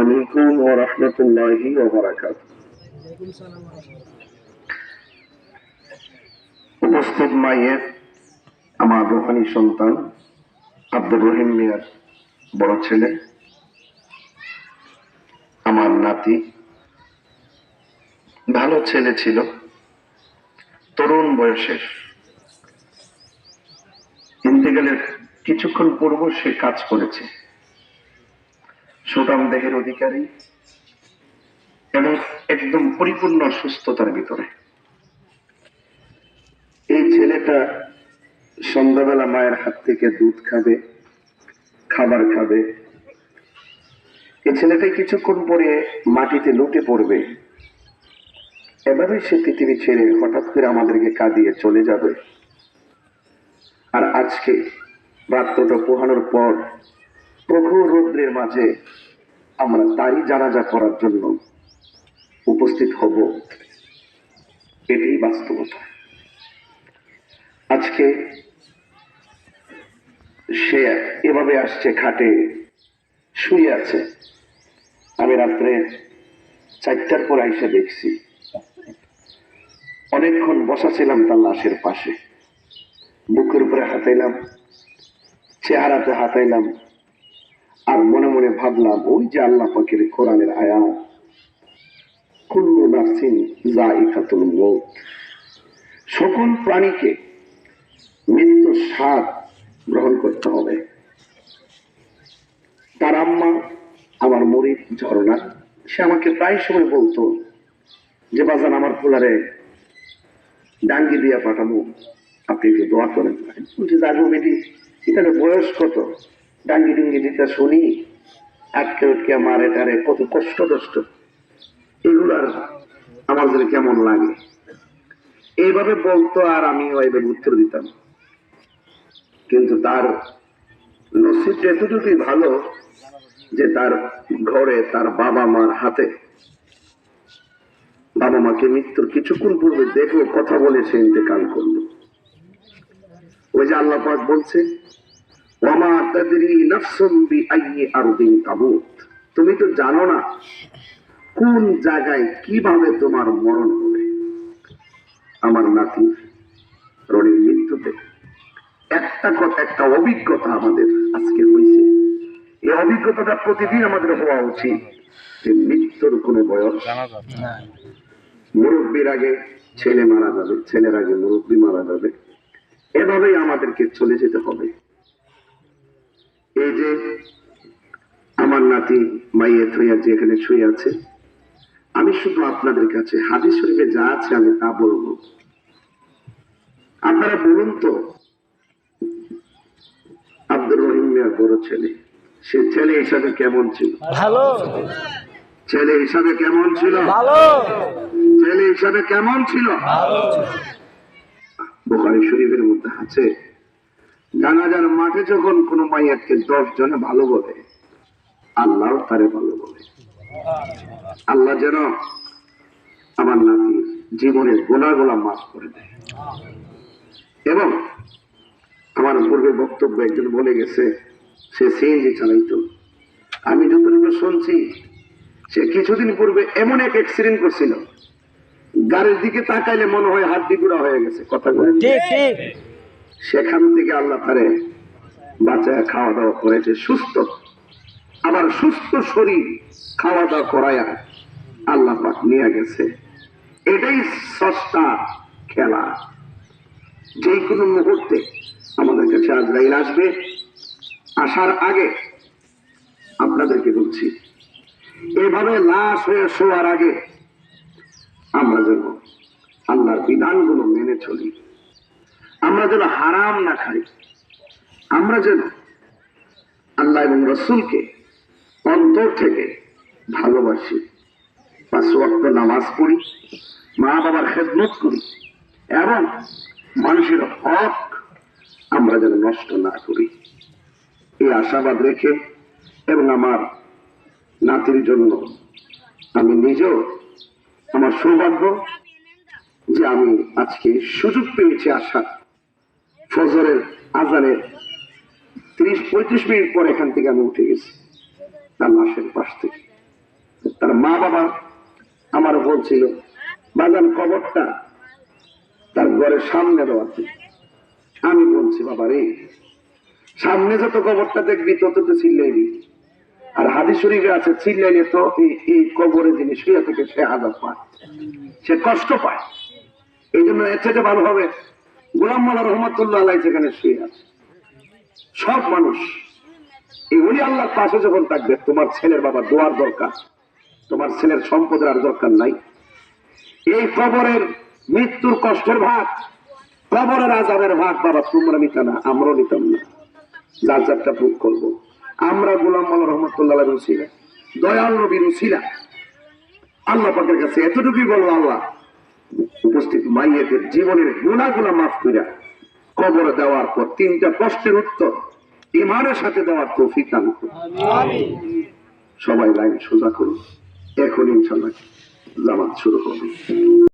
আলাইকুম ওয়া রাহমাতুল্লাহি ওয়া বারাকাতুহু। উপস্থিত মায়ের আমার রোহানি সন্তান আব্দুর রহিম মিয়ার বড় ছেলে, আমার নাতি। ভালো ছেলে ছিল, তরুণ বয়সের। ইন্তেকালের কিছুক্ষণ পূর্ব সে কাজ করেছে। সুটাম দেহের অধিকারী এবং একদম পরিপূর্ণ সুস্থতার ভিতরে। এই ছেলেটা সন্ধ্যাবেলা মায়ের হাত থেকে দুধ খাবে, খাবার খাবে। এই ছেলেটা কিছুক্ষণ পরে মাটিতে লুটে পড়বে। এভাবে সে পৃথিবী ছেড়ে হঠাৎ করে আমাদেরকে কাঁদিয়ে চলে যাবে। আর আজকে রাত্রটা পোহানোর পর প্রখর রৌদ্রের মাঝে আমরা তারই জানাজা করার জন্য উপস্থিত হব। এটাই বাস্তবতা। আজকে সে এভাবে আসছে, খাটে শুয়ে আছে। আমি রাত্রে চারটার পর আইসা দেখছি। অনেকক্ষণ বসা ছিলাম তার লাশের পাশে। বুকের উপরে হাতাইলাম, চেহারাতে হাতাইলাম। আর মনে মনে ভাবলাম, ওই যে আল্লাহ পাকের কোরআনের আয়াত, কুল্লু মৌত সকল প্রাণীকে মৃত্যু স্বাদ গ্রহণ করতে হবে। তার আম্মা আমার মরিদ ঝরনা সে আমাকে প্রায় সময় বলতো যে, বাজান, আমার পোলারে ডাঙ্গি দিয়া পাঠাবো। আপনি একটু দোয়া করেন। বলছি যাব বেটি এখানে বয়স কত? ডাঙ্গি ডুঙ্গি দিতে শুনি আটকে উটকে মারে টারে কত কষ্ট কষ্ট। এগুলার আমাদের কেমন লাগে? এইভাবে বলতো আর আমি ওইভাবে উত্তর দিতাম। কিন্তু তার নসিব এতটুকুই ভালো যে তার ঘরে তার বাবা মার হাতে বাবা মাকে মৃত্যুর কিছুক্ষণ পূর্বে দেখল, কথা বলে সে ইন্তেকাল করল। ওই যে আল্লাহ বলছে ওয়ামা তাদরি নাফসুম বিআইয়ি আরদিন তামুত। তুমি তো জানো না কোন জায়গায় কীভাবে তোমার মরণ হবে। আমার নাতি রনির মৃত্যুতে একটা কথা একটা অভিজ্ঞতা আমাদের আজকে হয়েছে। এই অভিজ্ঞতাটা প্রতিদিন আমাদের হওয়া উচিত যে মৃত্যুর কোনো বয়স মুরব্বীর আগে ছেলে মারা যাবে ছেলের আগে মুরব্বী মারা যাবে। এভাবেই আমাদেরকে চলে যেতে হবে। এই যে আমার নাতি মাইয়ে থইয়া যে এখানে শুয়ে আছে আমি শুধু আপনাদের কাছে হাদিস শরীফে যা আছে আমি তা বলব। আপনারা বলুন তো আব্দুর রহিম মিয়ার বড় ছেলে সে ছেলে হিসাবে কেমন ছিল? ভালো। ছেলে হিসাবে কেমন ছিল? ভালো। ছেলে হিসাবে কেমন ছিল? বোখারি শরীফের মধ্যে আছে জানাজার মাঠে যখন কোন মাইয়াকে দশ জনে ভালো বলে, আল্লাহ তারে ভালো বলে। আল্লাহ যেন আমার নাতির জীবনের গোলা গোলা মাফ করে দেয়। এবং আমার পূর্বে বক্তব্য একজন বলে গেছে, সে সিএনজি চালাইতো। আমি যতটুকু শুনছি, সে কিছুদিন পূর্বে এমন এক অ্যাক্সিডেন্ট করছিল। গাড়ির দিকে তাকাইলে মনে হয় হাত গুড়া হয়ে গেছে কথা বলে সেখান থেকে আল্লাহ তারে বাঁচায় খাওয়া দাওয়া করেছে, সুস্থ। আবার সুস্থ শরীর খাওয়া দাওয়া করায়া আল্লাহ পাক নিয়ে গেছে। এটাই সস্তা খেলা। যে কোনো মুহূর্তে আমাদের কাছে আজরাইল আসবে। আসার আগে আপনাদেরকে বলছি, এভাবে লাশ হয়ে শোয়ার আগে আমরা যেন আল্লাহর বিধানগুলো মেনে চলি। আমরা যেন হারাম না খাই। আমরা যেন আল্লাহ এবং রসুলকে অন্তর থেকে ভালোবাসি। পাঁচ ওয়াক্ত নামাজ পড়ি মা বাবার খেদমত করি এবং মানুষের হক আমরা যেন নষ্ট না করি। এই আশাবাদ রেখে এবং আমার নাতির জন্য আমি নিজেও আমার সৌভাগ্য যে আমি আজকে সুযোগ পেয়েছি আসার। ফজরের আজানের ত্রিশ, পঁয়ত্রিশ মিনিট পর এখান থেকে আমি উঠে গেছি, তার লাশের পাশ থেকে। তার মা বাবা আমার বলছিল, বাজান, কবরটা তার ঘরের সামনে দেওয়াতে আমি বলছি, বাবা রে, সামনে যত কবরটা দেখবি তত তো চিল্লাইবি। আর হাদি শরীফে আছে, চিল্লাইলে তো এই- কবরে শুয়ে থেকে, সে আজাদ পায়, সে কষ্ট পায়। এই জন্য এর থেকে ভালো হবে গোলাম মালা রহমতুল্লাহ আলাই যেখানে শুয়ে আছে। সব মানুষ। এই উনি আল্লাহর পাশে যখন থাকবে, তোমার ছেলের বাবা দোয়ার দরকার। তোমার ছেলের সম্পদের আর দরকার নাই। এই কবরের মৃত্যুর কষ্টের ভাগ, কবরের আজাবের ভাগ, বাবা, তোমরা নিতে না, আমরাও নিতাম না। যার যারটা ভোগ করব। আমরা গোলাম মাল্লা রহমতুল্লাহ রুসিলা দয়াল নবী রুসিলা আল্লাহ পাকের কাছে এতটুকুই বলব, আল্লাহ উপস্থিত মাইয়েদের জীবনের গুণাগুলা মাফ করিয়া কবর দেওয়ার পর তিনটা প্রশ্নের উত্তর ইমানের সাথে দেওয়ার তৌফিক দান সবাই লাইন সোজা করুন এখন ইনশাল্লাহ জামাত শুরু করুন